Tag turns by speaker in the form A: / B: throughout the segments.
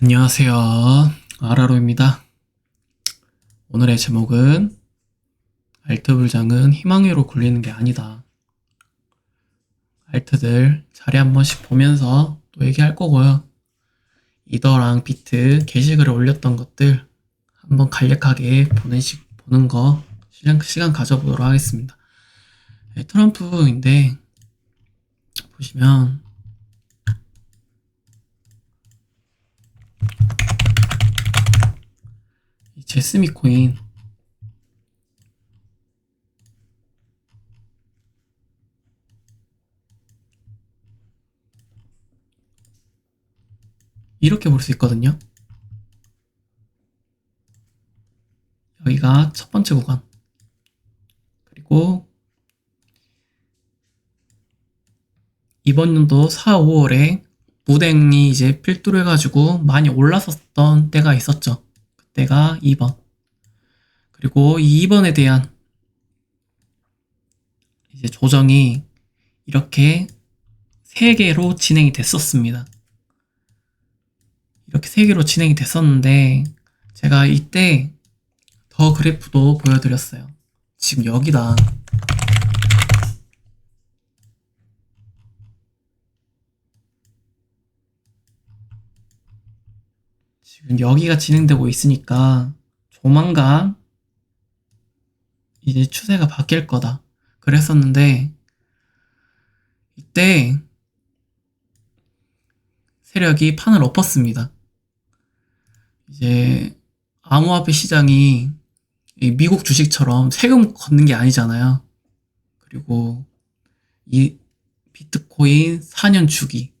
A: 안녕하세요. 아라로입니다. 오늘의 제목은 알트 불장은 희망회로 굴리는 게 아니다. 알트들 자리 한 번씩 보면서 또 얘기할 거고요. 이더랑 비트 게시글에 올렸던 것들 한번 간략하게 보는 시, 보는 거 시간, 시간 가져보도록 하겠습니다. 네, 트럼프인데 보시면 제스미 코인 이렇게 볼 수 있거든요. 여기가 첫 번째 구간. 그리고 이번 연도 4, 5월에 무댕이 이제 필두를 해가지고 많이 올랐었던 때가 있었죠. 그때가 2번. 그리고 이 2번에 대한 이제 조정이 이렇게 3개로 진행이 됐었습니다. 이렇게 3개로 진행이 됐었는데 제가 이때 더 그래프도 보여드렸어요. 지금 여기다. 여기가 진행되고 있으니까 조만간 이제 추세가 바뀔 거다. 그랬었는데 이때 세력이 판을 엎었습니다. 이제 암호화폐 시장이 이 미국 주식처럼 세금 걷는 게 아니잖아요. 그리고 이 비트코인 4년 주기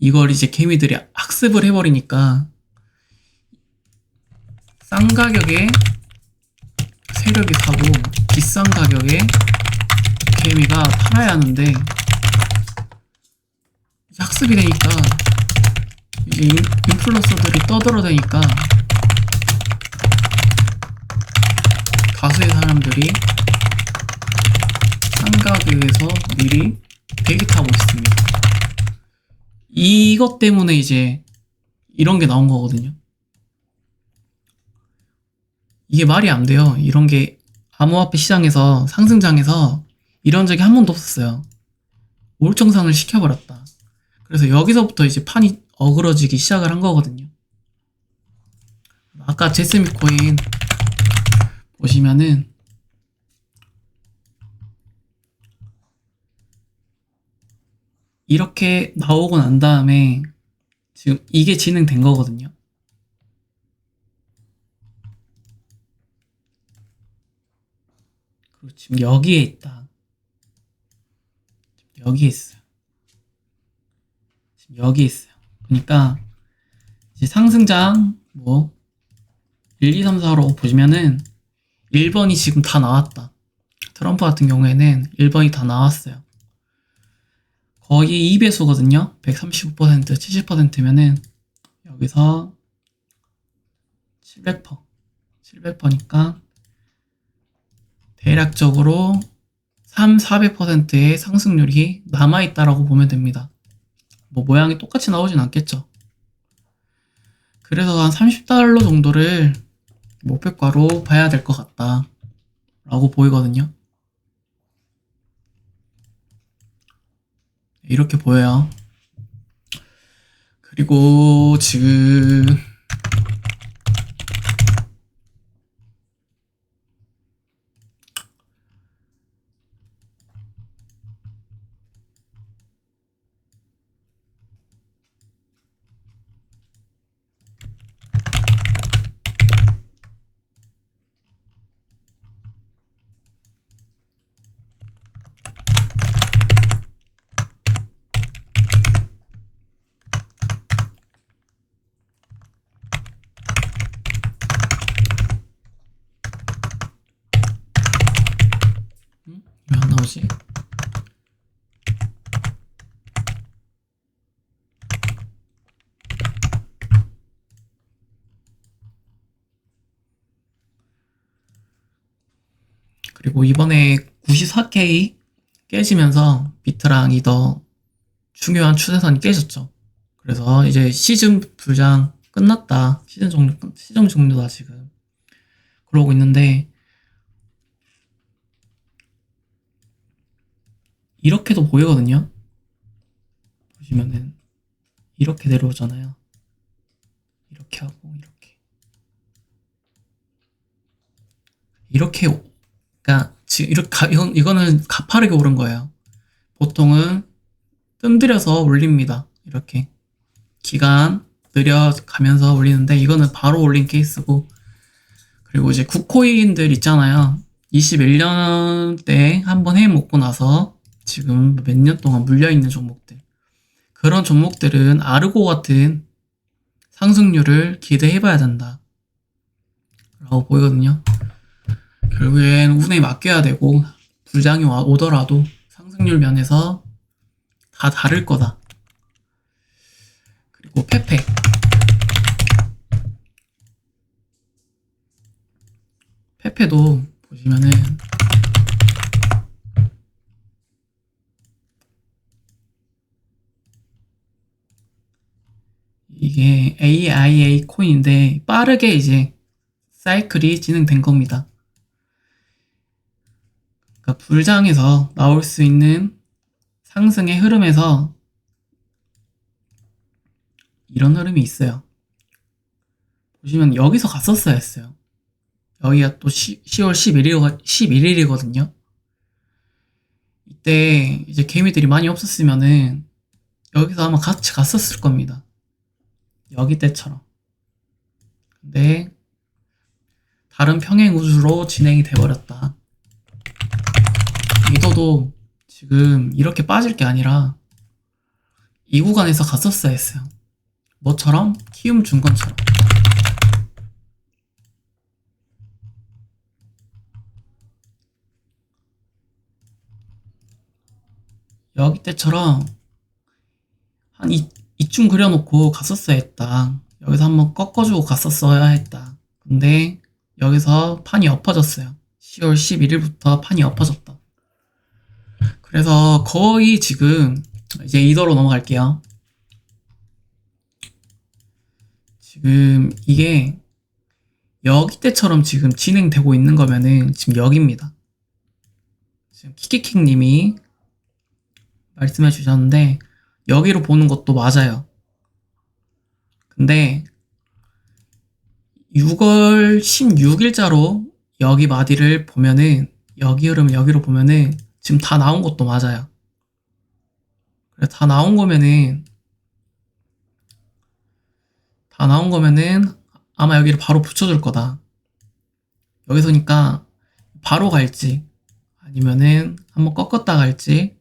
A: 이걸 이제 개미들이 학습을 해버리니까 싼 가격에 세력이 사고 비싼 가격에 개미가 팔아야 하는데 학습이 되니까 이제 인- 인플루언서들이 떠들어대니까 다수의 사람들이 싼 가격에서 미리 대기 타고 있습니다. 이것 때문에 이제 이런 게 나온 거거든요. 이게 말이 안 돼요. 이런 게 암호화폐 시장에서 상승장에서 이런 적이 한 번도 없었어요. 올정상을 시켜버렸다. 그래서 여기서부터 이제 판이 어그러지기 시작을 한 거거든요. 아까 제스미 코인 보시면은 이렇게 나오고 난 다음에 지금 이게 진행된 거거든요. 그리고 지금 여기에 있다. 여기에 있어요. 지금 여기 있어요. 그러니까 이제 상승장 뭐 1, 2, 3, 4로 보시면은 1번이 지금 다 나왔다. 트럼프 같은 경우에는 1번이 다 나왔어요. 거의 2배수거든요. 139%, 70%면은 여기서 700%, 700%니까 대략적으로 3, 400%의 상승률이 남아있다라고 보면 됩니다. 뭐 모양이 똑같이 나오진 않겠죠. 그래서 한 30달러 정도를 목표가로 봐야 될 것 같다. 라고 보이거든요. 이렇게 보여요. 그리고 지금 안 나오지? 그리고 이번에 94K 깨지면서 비트랑 이더 중요한 추세선이 깨졌죠. 그래서 이제 시즌 불장 끝났다. 시즌 종료, 시즌 종료다, 지금. 그러고 있는데, 이렇게도 보이거든요? 보시면은, 이렇게 내려오잖아요. 이렇게 하고, 이렇게. 이렇게, 오- 그니까, 지금, 이렇게, 가- 이건, 이거는 가파르게 오른 거예요. 보통은 뜸들여서 올립니다. 이렇게. 기간 느려가면서 올리는데, 이거는 바로 올린 케이스고, 그리고 이제 국코인들 있잖아요. 21년 때 한 번 해 먹고 나서 지금 몇 년 동안 물려있는 종목들. 그런 종목들은 아르고 같은 상승률을 기대해봐야 된다. 라고 보이거든요. 결국엔 운에 맡겨야 되고, 불장이 와- 오더라도 상승률 면에서 다 다를 거다. 그리고 페페. 페페도 보시면은 이게 AIA 코인인데 빠르게 이제 사이클이 진행된 겁니다. 그러니까 불장에서 나올 수 있는 상승의 흐름에서 이런 흐름이 있어요. 보시면 여기서 갔었어야 했어요. 여기가 또 10, 10월 11일, 11일이거든요. 이때 이제 개미들이 많이 없었으면은 여기서 아마 같이 갔었을 겁니다. 여기 때처럼. 근데 다른 평행 우주로 진행이 돼버렸다. 이더도 지금 이렇게 빠질 게 아니라 이 구간에서 갔었어야 했어요. 뭐처럼? 키움 중건처럼. 여기 때처럼 한 이, 이쯤 그려놓고 갔었어야 했다. 여기서 한번 꺾어주고 갔었어야 했다. 근데 여기서 판이 엎어졌어요. 10월 11일부터 판이 엎어졌다. 그래서 거의 지금 이제 이더로 넘어갈게요. 지금 이게 여기 때처럼 지금 진행되고 있는 거면은 지금 여기입니다. 지금 키키킹님이 말씀해 주셨는데 여기로 보는 것도 맞아요. 근데 6월 16일자로 여기 마디를 보면은 여기 흐름 여기로 보면은 지금 다 나온 것도 맞아요. 다 나온 거면은 다 나온 거면은 아마 여기를 바로 붙여줄 거다. 여기서니까 바로 갈지 아니면은 한번 꺾었다 갈지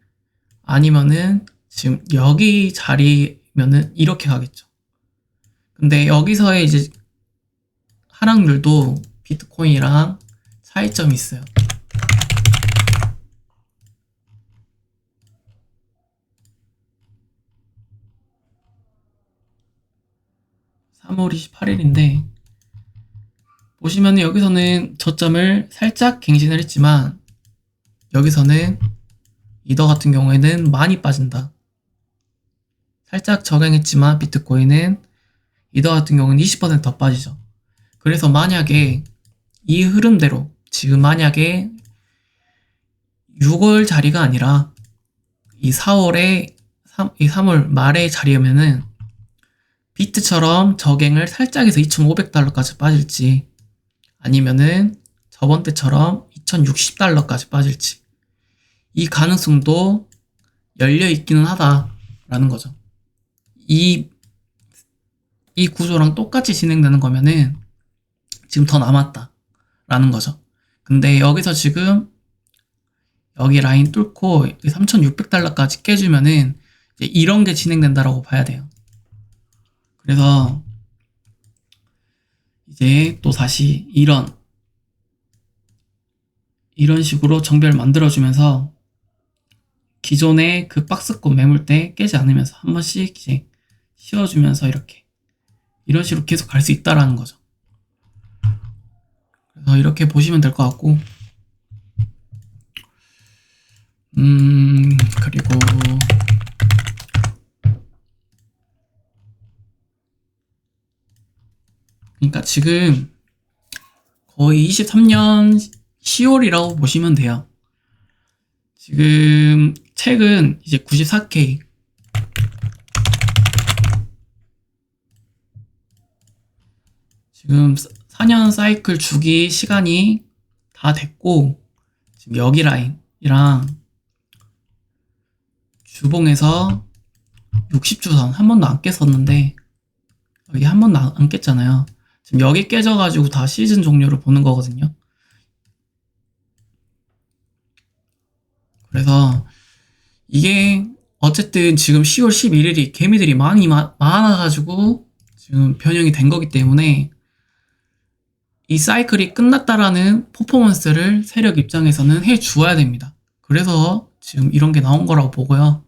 A: 아니면은 지금 여기 자리면은 이렇게 가겠죠. 근데 여기서의 이제 하락률도 비트코인이랑 차이점이 있어요. 3월 28일인데 보시면 여기서는 저점을 살짝 갱신을 했지만 여기서는 이더 같은 경우에는 많이 빠진다. 살짝 저강했지만 비트코인은 이더 같은 경우는 20%더 빠지죠. 그래서 만약에 이 흐름대로 지금 만약에 6월 자리가 아니라 이 4월에 3, 이 3월 말의 자리면은 비트처럼 저갱을 살짝 해서 2,500달러까지 빠질지 아니면은 저번 때처럼 2,060달러까지 빠질지 이 가능성도 열려 있기는 하다라는 거죠. 이, 이 구조랑 똑같이 진행되는 거면은 지금 더 남았다 라는 거죠. 근데 여기서 지금 여기 라인 뚫고 3,600달러까지 깨주면은 이제 이런 게 진행된다라고 봐야 돼요. 그래서 이제 또 다시 이런 이런 식으로 정배를 만들어주면서 기존의 그 박스권 매물대 깨지 않으면서 한 번씩 이제 씌워주면서 이렇게 이런 식으로 계속 갈 수 있다라는 거죠. 그래서 이렇게 보시면 될 것 같고 음 그리고 그러니까 지금 거의 23년 10월이라고 보시면 돼요. 지금 책은 이제 94K 지금 4년 사이클 주기 시간이 다 됐고, 지금 여기 라인이랑 주봉에서 60주선 한 번도 안 깼었는데, 여기 한 번도 안, 안 깼잖아요. 지금 여기 깨져가지고 다 시즌 종료를 보는 거거든요. 그래서 이게 어쨌든 지금 10월 11일이 개미들이 많이 마- 많아가지고 지금 변형이 된 거기 때문에 이 사이클이 끝났다라는 퍼포먼스를 세력 입장에서는 해 주어야 됩니다. 그래서 지금 이런 게 나온 거라고 보고요.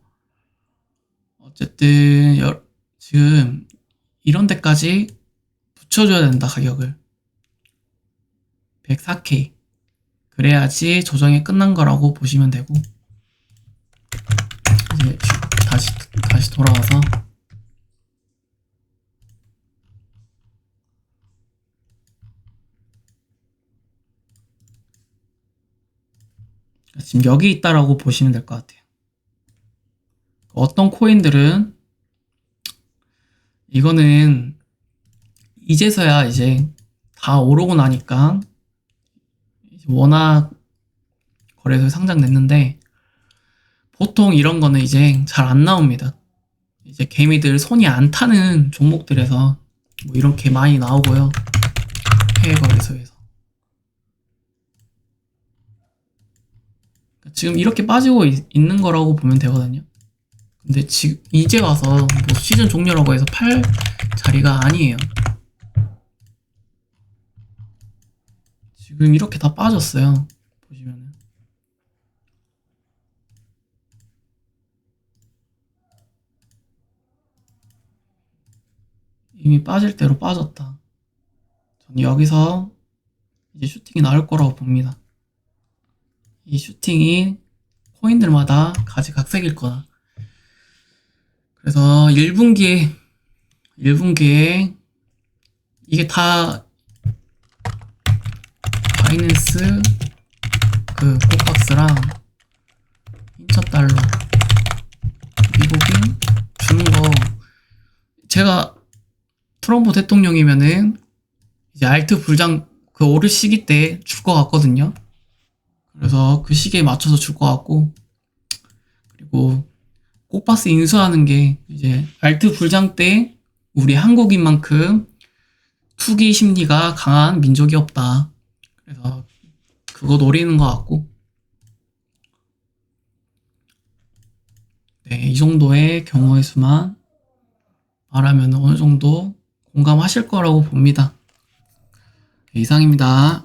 A: 어쨌든 여- 지금 이런 데까지 붙여줘야 된다 가격을 104K 그래야지 조정이 끝난 거라고 보시면 되고 이제 다시 다시 돌아와서 지금 여기 있다라고 보시면 될 것 같아요. 어떤 코인들은 이거는 이제서야 이제 다 오르고 나니까 워낙 거래소에 상장됐는데 보통 이런 거는 이제 잘 안 나옵니다. 이제 개미들 손이 안 타는 종목들에서 뭐 이렇게 많이 나오고요. 해외 거래소에서. 그러니까 지금 이렇게 빠지고 있, 는 거라고 보면 되거든요. 근데 지금 이제 와서 뭐 시즌 종료라고 해서 팔 자리가 아니에요. 지금 이렇게 다 빠졌어요. 보시면은. 이미 빠질 대로 빠졌다. 저는 여기서 이제 슈팅이 나올 거라고 봅니다. 이 슈팅이 코인들마다 가지각색일 거다. 그래서 1분기에 1분기에 이게 다 바이낸스 그 꽃박스랑 인처달러 미국인 주는 거 제가 트럼프 대통령이면은 이제 알트 불장 그 오를 시기 때 줄 것 같거든요. 그래서 그 시기에 맞춰서 줄 것 같고 그리고 꽃박스 인수하는 게 이제 알트 불장 때 우리 한국인만큼 투기 심리가 강한 민족이 없다. 그래서 그거 노리는 것 같고 네, 이 정도의 경우의 수만 말하면 어느 정도 공감하실 거라고 봅니다. 네, 이상입니다.